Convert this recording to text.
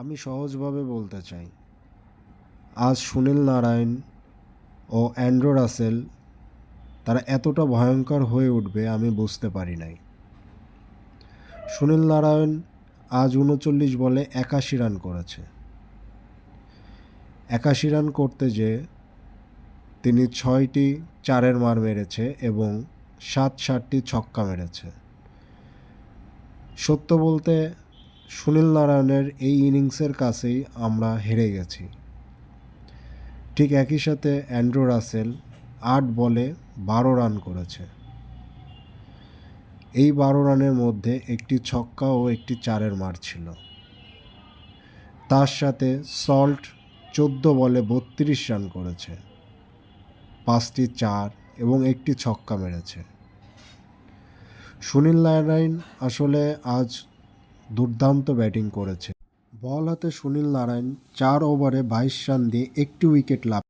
আমি সহজভাবে বলতে চাই। আজ সুনীল নারায়ণ ও অ্যান্ড্রো রাসেল, তারা এতটা ভয়ঙ্কর হয়ে উঠবে আমি বুঝতে পারি নাই। সুনীল নারায়ণ আজ উনচল্লিশ বলে একাশি রান করেছে। একাশি রান করতে যে তিনি ছয়টি চারের মার মেরেছে এবং সাত সাতটি ছক্কা মেরেছে। সত্য বলতে সুনীল নারায়ণের এই ইনিংসের কাছেই আমরা হেরে গেছি। ঠিক একই সাথে অ্যান্ড্রু রাসেল আট বলে বারো রান করেছে। এই বারো রানের মধ্যে একটি ছক্কা ও একটি চারের মার ছিল। তার সাথে সল্ট চোদ্দ বলে বত্রিশ রান করেছে। পাঁচটি চার এবং একটি ছক্কা মেরেছে। সুনীল নারায়ণ আসলে আজ দুর্দান্ত ব্যাটিং করেছে। বল হাতে সুনীল নারায়ণ চার ওভারে বাইশ রান দিয়ে একটি উইকেট লাভ